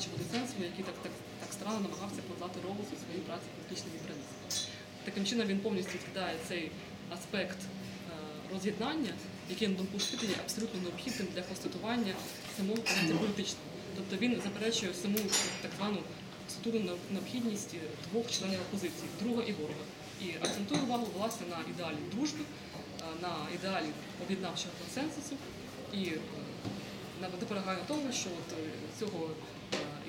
творчого дисенсу, який так, так, так странно намагався подати Роуз у своїй праці політичним імперіалізм. Таким чином він повністю відкидає цей аспект е, роз'єднання, який на думку вчителя є абсолютно необхідним для констатування самого політичного. Тобто він заперечує саму так звану структурну необхідність двох членів опозиції друга і ворога. І акцентує увагу власне на ідеалі дружби, е, на ідеалі об'єднавчого консенсусу і е, наведе на тому, що от цього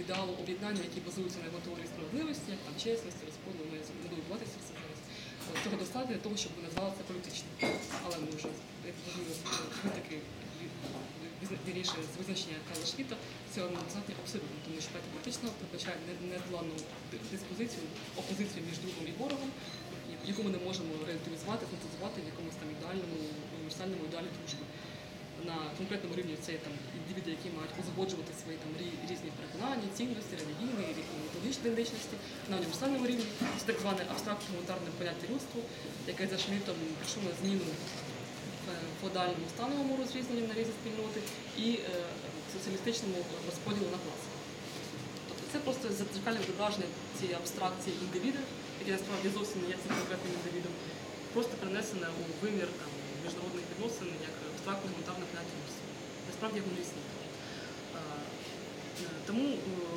ідеалу об'єднання, який базується на його теорії справедливості, як там чесності, розподілу, не не буду вбиватися все зараз. Цього достатньо для того, щоб ви назвали це політичним. Але ми вже як зрозуміло, з визначення Карла Швіта, цього недостатньо абсолютно, тому що поетика політична передбачає не- диспозицію, опозицію між другом і ворогом, яку ми не можемо релятивізувати, синтезувати в якомусь там ідеальному, універсальному ідеалі дружби на конкретному рівні це там індивіди, які мають узгоджувати свої там різні переконання, цінності, релігійні, методичні ідентичності. На універсальному рівні це так зване абстрактне гуманітарне поняття людства, яке за Шмітом пішло на зміну е, подальному становому розрізненню на різні спільноти і е, соціалістичному розподілу на класи. Тобто це просто задзеркальне зображення цієї абстракції індивіда, яке насправді зовсім не є цим конкретним індивідом, просто перенесене у вимір там, міжнародних відносин як абстрактне гуманітарне поняття людства. Насправді не існує. 的木屋